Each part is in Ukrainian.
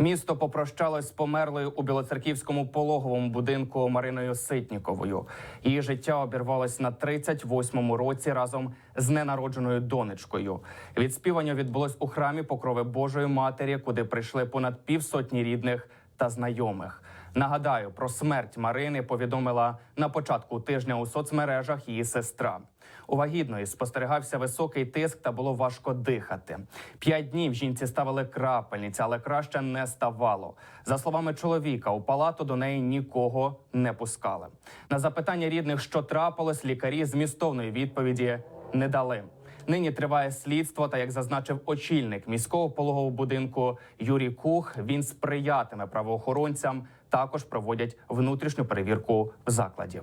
Місто попрощалось з померлою у білоцерківському пологовому будинку Мариною Ситніковою. Її життя обірвалось на 38-му році разом з ненародженою донечкою. Відспівання відбулось у храмі Покрови Божої Матері, куди прийшли понад півсотні рідних та знайомих. Нагадаю, про смерть Марини повідомила на початку тижня у соцмережах її сестра. У вагітної спостерігався високий тиск та було важко дихати. П'ять днів жінці ставили крапельниці, але краще не ставало. За словами чоловіка, у палату до неї нікого не пускали. На запитання рідних, що трапилось, лікарі змістовної відповіді не дали. Нині триває слідство. Та як зазначив очільник міського пологового будинку Юрій Кух, він сприятиме правоохоронцям. Також проводять внутрішню перевірку в закладі.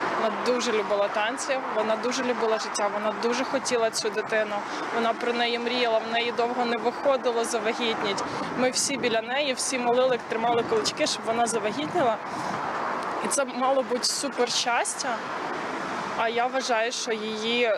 Вона дуже любила танці, вона дуже любила життя, вона дуже хотіла цю дитину. Вона про неї мріяла, в неї довго не виходило завагітніть. Ми всі біля неї, всі молили, тримали кулачки, щоб вона завагітніла. І це мало бути супер щастя. А я вважаю, що її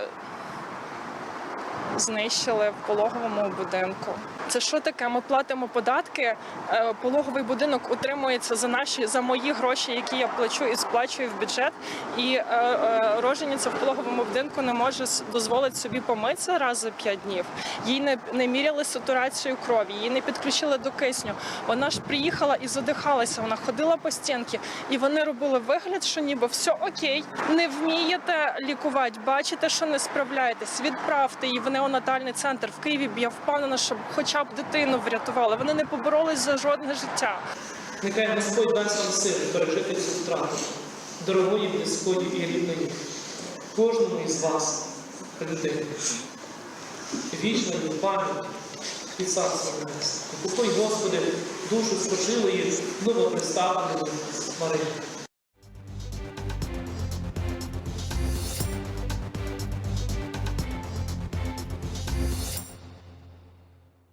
знищили в пологовому будинку. Це що таке? Ми платимо податки. е, Пологовий будинок утримується за наші за мої гроші, які я плачу і сплачую в бюджет. І е, е, в пологовому будинку не може дозволити собі помитися раз за п'ять днів. Їй не, не міряли сатурацію крові, її не підключили до кисню. Вона ж приїхала і задихалася. Вона ходила по стінки, і вони робили вигляд, що ніби все окей, не вмієте лікувати, бачите, що не справляєтесь. Відправте її в неонатальний центр в Києві. Я впевнена, щоб хоча б дитину врятували. Вони не поборолись за жодне життя. Нехай Господь дасть вам сили пережити цю втрату, дорогої, близької і рідної, кожному із вас, людини. Вічна її пам'ять і царство небесне. Упокой, Господи, душу спочилої, новоприставленої Марії.